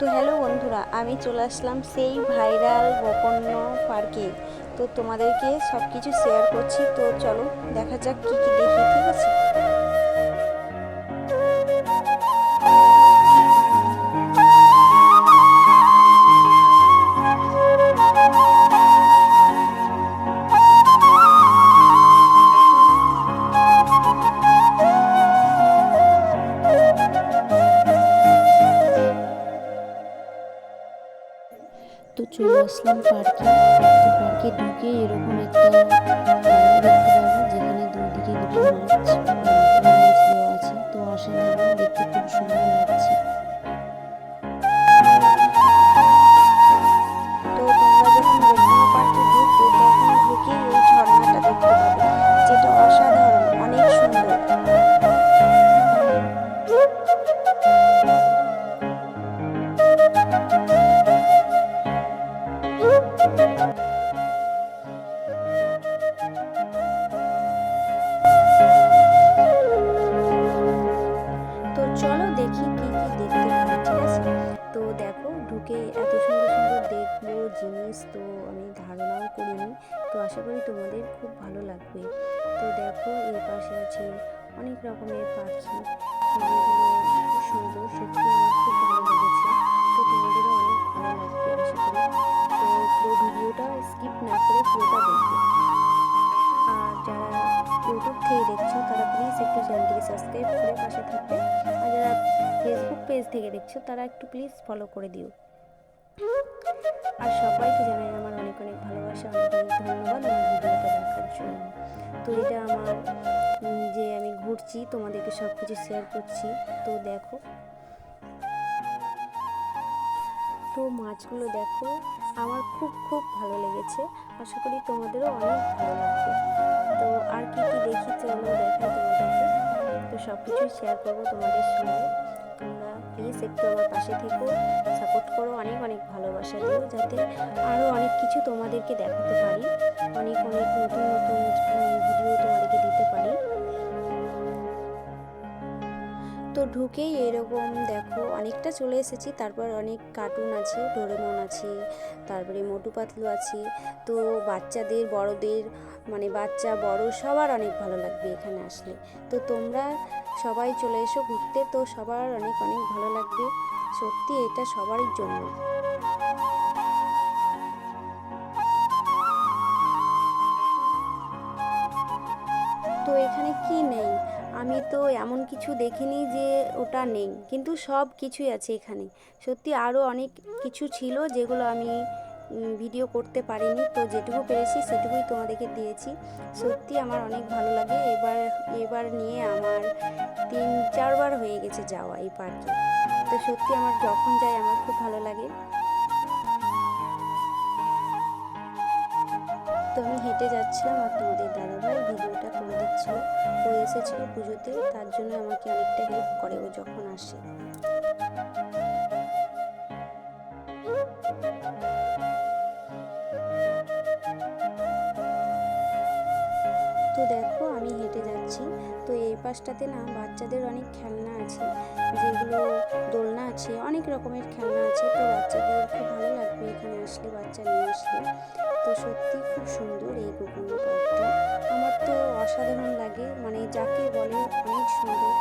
তো হ্যালো বন্ধুরা, আমি চলে আসলাম সেই ভাইরাল বপন্ন পার্কে। তো তোমাদেরকে সব কিছু শেয়ার করছি, তো চলো দেখা যাক কী কী দেখি, ঠিক আছে? চলে আসলাম পার্কে। পার্কে ঢুকে এরকম একটা দেখো এই পাশে আছে অনেক রকমের পাখি। সুন্দর সত্যি আমার খুব ভালো লেগেছে। তো তোমাদেরও অনেক ভালো লাগবে, আশা করি। তো পুরো ভিডিওটা স্কিপ না করে পুরোটা দেখবে। আর যারা ইউটিউব থেকে দেখছ, তারা প্লিজ একটু চ্যানেলটিকে সাবস্ক্রাইব করে পাশে থাকবে। আর যারা ফেসবুক পেজ থেকে দেখছ, তারা একটু প্লিজ ফলো করে দিও। আর সবাইকে জানাই আমার অনেক অনেক ভালোবাসা, অনেক অনেক ধন্যবাদ। তো এটা আমার যে আমি ঘুরছি, তোমাদেরকে সব কিছু শেয়ার করছি। তো দেখো। তো মাছগুলো দেখো, আমার খুব খুব ভালো লেগেছে। আশা করি তোমাদেরও অনেক ভালো লাগবে। তো আর কি কি দেখি চলো দেখাই তোমাদেরকে। তো সব কিছুই শেয়ার করব তোমাদের সঙ্গে। তোমরা প্লিজ একটু আমার পাশে থেকো। সাপোর্ট করো, অনেক অনেক ভালোবাসা দিও যাতে কিছু তোমাদেরকে দেখাতে পারি। অনেক অনেক নতুন নতুন ভিডিও তোমাদেরকে দিতে পারি। তো ঢুকেই এরকম দেখো, অনেকটা চলে এসেছি, তারপর অনেক কার্টুন আছে ডোরেমন আছে, তারপরে মোটু পাতলু আছে। তো বাচ্চাদের, বড়দের মানে বাচ্চা, বড়, সবার অনেক ভালো লাগবে এখানে আসলে। তো তোমরা সবাই চলে এসো ঘুরতে, তো সবার অনেক অনেক ভালো লাগবে। সত্যি এটা সবারই জন্য। তো এখানে কি নেই? আমি তো এমন কিছু দেখিনি যে ওটা নেই। কিন্তু সব কিছুই আছে এখানে। সত্যি আরও অনেক কিছু ছিল যেগুলো আমি ভিডিও করতে পারিনি। তো যেটুকু পেরেছি সেটুকুই তোমাদেরকে দিয়েছি। সত্যি আমার অনেক ভালো লাগে। এবার এবার নিয়ে আমার তিন, চারবার হয়ে গেছে যাওয়া এই পার্কে তো সত্যি আমার যখন যাই আমার খুব ভালো লাগে। তো আমি হেঁটে যাচ্ছিলাম আর তোমাদের দাদাভাই ভিডিওটা করে দিচ্ছিল ও এসেছিল পুজোতে, তার জন্য আমাকে অনেকটা হেল্প করে ও যখন আসে। তো দেখো আমি হেঁটে যাচ্ছি। তো এই পাশটাতে না বাচ্চাদের অনেক খেলনা আছে, যেগুলো দোলনা আছে, অনেক রকমের খেলনা আছে, তো বাচ্চাদের খুব ভালো লাগবে এখানে আসলে বাচ্চা নিয়ে আসলে। তো সত্যি খুব সুন্দর এই গোপন পার্কটা। আমার তো অসাধারণ লাগে মানে যাকে বলে অনেক সুন্দর।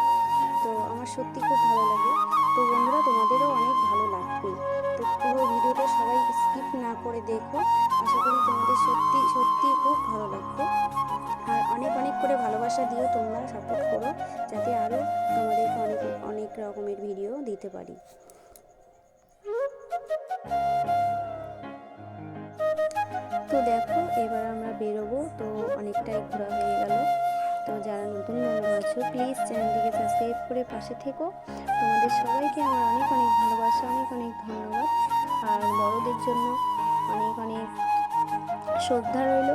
তো আমার সত্যি খুব ভালো লাগে। তো বন্ধুরা, তোমাদেরও অনেক ভালো লাগবে। তো পুরো ভিডিওটা সবাই স্কিপ না করে দেখো। আশা করি তোমাদের সত্যি সত্যি খুব ভালো লাগবে। অনেক অনেক করে ভালোবাসা দিও তোমরা সাপোর্ট করো, যাতে আরও তোমাদেরকে অনেক অনেক রকমের ভিডিও দিতে পারি। তো দেখো, এবার আমরা বেরোবো। তো অনেকটাই ঘোরা হয়ে গেল। তো যারা নতুন বন্ধু আছো প্লিজ চ্যানেলটিকে সাবস্ক্রাইব করে পাশে থেকো। তোমাদের সবাইকে আমার অনেক অনেক ভালোবাসা, অনেক অনেক ধন্যবাদ। আর বড়দের জন্য অনেক অনেক শ্রদ্ধা রইল।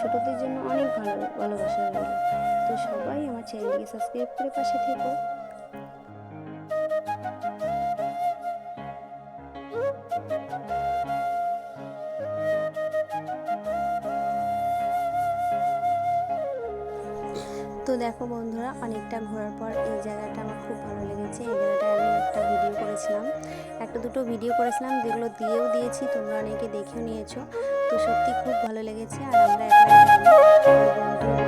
ছোটদের জন্য অনেক ভালো ভালোবাসা রইল। তো সবাই আমার চ্যানেলকে সাবস্ক্রাইব করে পাশে থেকো। তো দেখো বন্ধুরা, অনেকটা ঘোরার পর এই জায়গাটা আমার খুব ভালো লেগেছে। এই জায়গাটা আমি একটা ভিডিও করেছিলাম। একটা দুটো ভিডিও করেছিলাম, যেগুলো দিয়েও দিয়েছি, তোমরা অনেকে দেখেও নিয়েছো। তো সত্যি খুব ভালো লেগেছে আর আমরা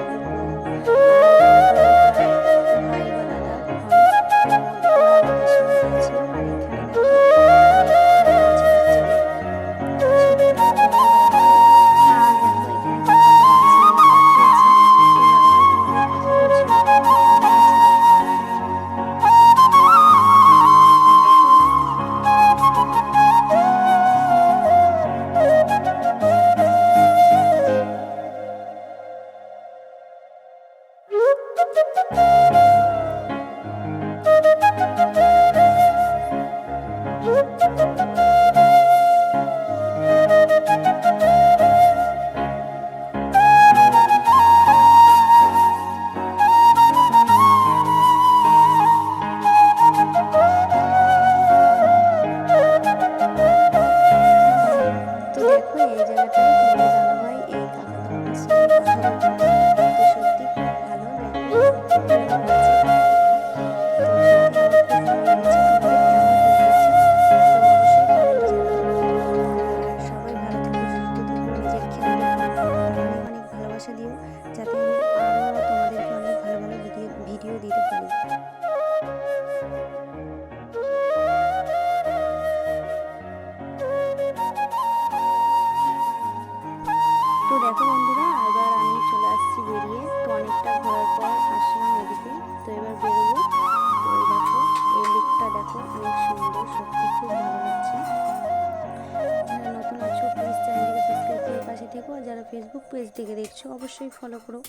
ফেসবুক পেজ থেকে দেখছ, অবশ্যই ফলো করো।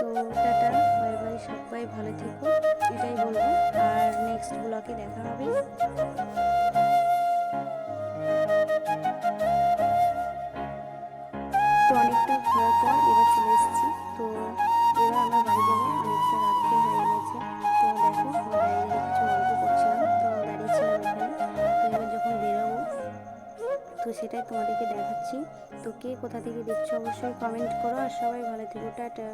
তো টাটা বাই বাই সবাই ভালো থেকো, এটাই বলব। আর নেক্সট ব্লগে দেখা হবে। সেটাই তোমাদেরকে দেখাচ্ছি। তো কে কোথা থেকে দেখছ অবশ্যই কমেন্ট করো, আর সবাই ভালো থেকো, টাটা।